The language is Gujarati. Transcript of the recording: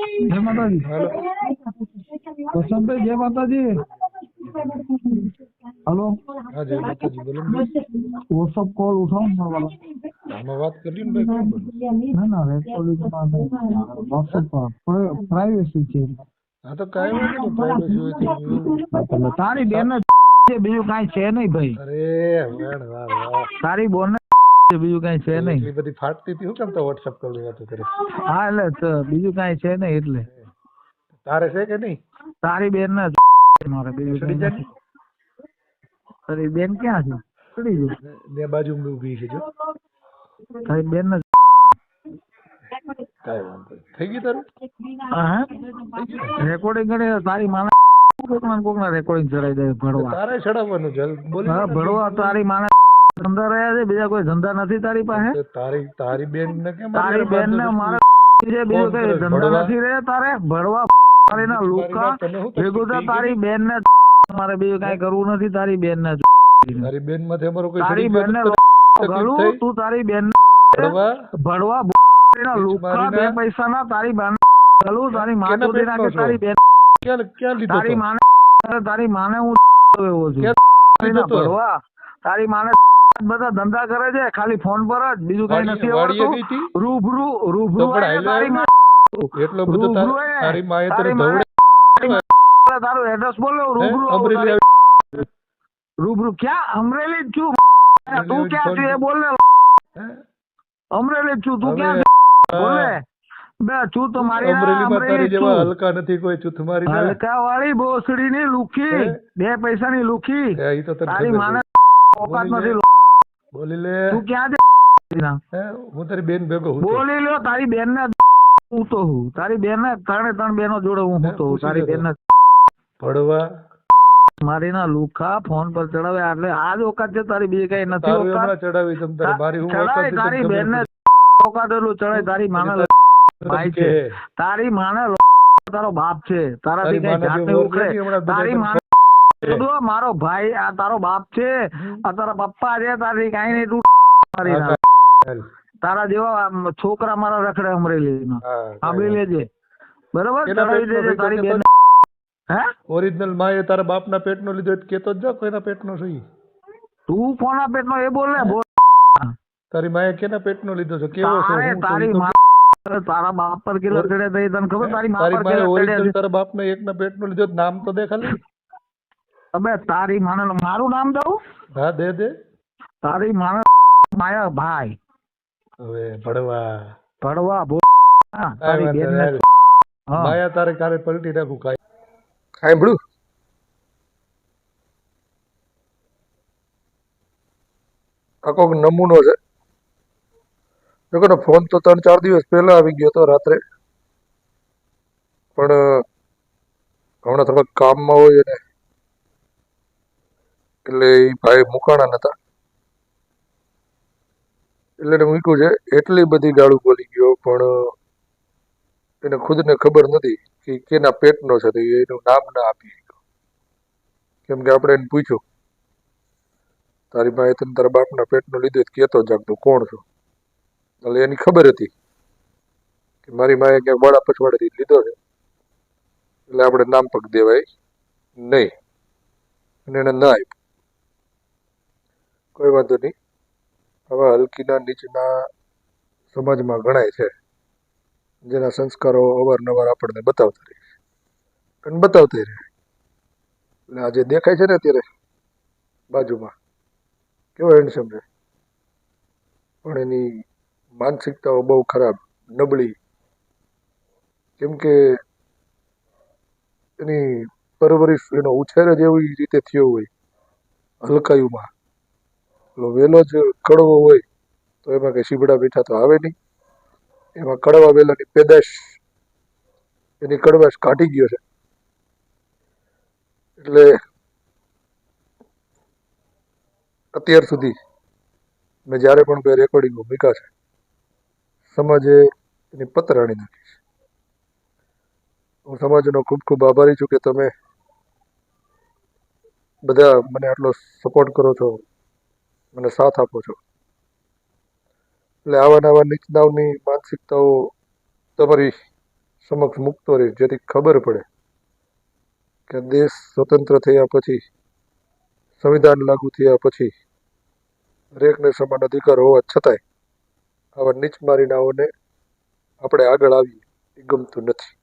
જય માતાજી. વસંતભાઈ જય માતાજી. હલો. હા જય માતાજી બોલો વોટ્સઅપ કોલ ઉઠાવું મારો. આમાં વાત કરી ને ભાઈ ના ના રેકોર્ડિંગમાં નહીં વોટ્સઅપ પર. પ્રાઇવેસી છે. હા તો કાઈ વાંધો પ્રાઇવેસી હોય તો તારી બેન બીજું કાંઈ છે નહીં ભાઈ. અરે વાહ વાહ તારી બોન બીજું કઈ છે નહીં. એટલી બધી ફાટતી હતી હું કેમ તો વોટ્સઅપ કોલની વાતો કરે હા એટલે બીજું કઈ છે નહીં એટલે. તારે છે કે નહીં? તારી બેન ના મારે બીજું છોડી કાંઈ જા ને. નથી. તારી બેન ક્યાં છે? ચડી જો બે બાજુ ઊભી છે જો. તારી બેન ના કાંઈ વાંધો થઈ ગયું તારું? હા રેકોર્ડિંગ કરે તારી માને કોકના કોકના રેકોર્ડિંગ ચડાવી દે ભડવા તારે ચડાવવાનું જલ બોલ હા ભણવા તારી માને ધંધા રહ્યા છે બીજા કોઈ ધંધા નથી તારી પાસે? તારી તારી બેન ને કેમ તારી બેન ને મારે બીજો કઈ ધંધા નથી રહ્યા તારે? ભણવા તારીના લુકા? ભેગું તારી બેન ને મારે બીજું કઈ કરવું નથી તારી બેન ને તારી બેનમાંથી અમારો કોઈ તારી બેન ને તો ગળું તું તારી બેન ભરવા ના લુકા બે પૈસા ના તારી બેન ગળું તારી માં માતુજી ના કે તારી બેન ક્યાં ક્યાં લીધો તારી માને તારી માને હું એવો છું. તો? ભણવા તારી માને બધા ધંધા કરે છે ખાલી ફોન પર જ. બીજું કઈ નથી આવડતું. રૂબરૂ રૂબરૂ? એટલો બધો તાર- માએ તારી ધવડે તારું એડ્રેસ બોલો રૂબરૂ રૂબરૂ. ક્યાં? અમરેલી જ છું. તું ક્યાં છું એ બોલ ને અમરેલી જ છું. તું ક્યાં બોલે બે છું તો મારી અમરેલીમાં તારી જેવા હલકા નથી કોઈ છું તમારી હલકા વાળી બોસડી ની લુખી. બે પૈસા ની લુખી તારી માને ઓકાત નથી. બોલી લે. તું ક્યાં છે? હું તારી બેન ભેગો બોલી લો તારી બેન ને હું તો હું. તારી બેન ને ત્રણે ત્રણ બેનો જોડે હું હું તો તારી બેન ને પડવા મારી ના લુખા ફોન પર ચડાવે. એટલે આ જ ઓકાત છે તારી બીજી કઈ નથી ઓકાત ચડાવી તમ તારે મારી હું ઓકાત તારી બેન ને ખબર ઓકાત એટલું ચડાય તારી માને ભાઈ છે. તારી માને તારો બાપ છે. તારાથી તારી કઈ જાત ઉખડે. તારી માને છે. મારો ભાઈ આ તારો બાપ છે. આ તારા પપ્પા છે તારી કઈ નહીં તું મારી તારા જેવા છોકરા મારા રખડે અમરેલી સાંભળી લેજે. બરોબર? ચડાવી દેજે તારી બેન હે? ઓરિજિનલ માએ તારા બાપના પેટનો લીધો કેતો જ જા કોઈના પેટનો છે. તું કોના પેટનો એ બોલ ને બોલ. તારી માએ કેના પેટનો લીધો છે? કેવો છે? તારે તારી મા બાપ પર કિલો ચડે તને ખબર? તારી મા પર કિલો ચડે તારા બાપના એકના પેટનો લીધો નામ તો દે ખાલી. અબે તારી માને મારું નામ દઉં? હા દે દે. તારી માને માયા ભાઈ. હવે ભણવા ભડવા ભો તારી બેન. માયા તારે કારે પલટી નાખું કાઈ. સાંભળું. આ કોઈક નમૂનો છે. જોકે ફોન તો ત્રણ ચાર દિવસ પહેલા આવી ગયો હતો રાત્રે. પણ હમણાં થોડાક કામમાં હોય ને એટલે એ ભાઈ મુકાણા નતા. એટલે એને મૂક્યું છે, એટલી બધી ગાળું બોલી ગયો, પણ એને ખુદને ખબર નથી કે કેના પેટનો છે, તો એનું નામ ના આપી કેમ કે આપણે એને પૂછ્યું, તારી ભાઈ તને તારા બાપના પેટનો લીધો તો કહેતો જાગતું કોણ છો? એટલે એની ખબર હતી કે મારી માએ ક્યાંક વાળા પછવાડેથી લીધો છે. એટલે આપણે નામ પગ દેવાય નહીં. અને એને ના આપ્યું. કોઈ વાંધો નહીં. હવે હલકીના નીચના સમાજમાં ગણાય છે. જેના સંસ્કારો અવારનવાર આપણને બતાવતા રહે અને બતાવતા રહે. એટલે આજે દેખાય છે ને અત્યારે બાજુમાં, કેવો હેન્ડસમ છે. પણ એની માનસિકતાઓ બહુ ખરાબ, નબળી. કેમ કે એની પરવરિશ, એનો ઉછેર જ એવી રીતે થયો હોય હલકાયુમાં. પેલો વેલો જ કડવો હોય, તો એમાં કઈ શીબડા મીઠા તો આવે નહીં. એમાં કડવા વેલાની પેદાશ, એની કડવાશ કાઢી ગયો છે. એટલે અત્યાર સુધી મેં જ્યારે પણ કોઈ રેકોર્ડિંગો મૂક્યા છે, સમાજે એની પતરાણી નાખી છે. હું સમાજનો ખૂબ ખૂબ આભારી છું કે તમે બધા મને આટલો સપોર્ટ કરો છો. મને સાથ આપો છો. એટલે આવા નવા નીચનાવની માનસિકતાઓ તમારી સમક્ષ મૂકતો રહે, જેથી ખબર પડે કે દેશ સ્વતંત્ર થયા પછી, સંવિધાન લાગુ થયા પછી દરેકને સમાન અધિકાર હોવા છતાંય આવા નીચ મારીનાઓને આપણે આગળ આવીએ એ ગમતું નથી.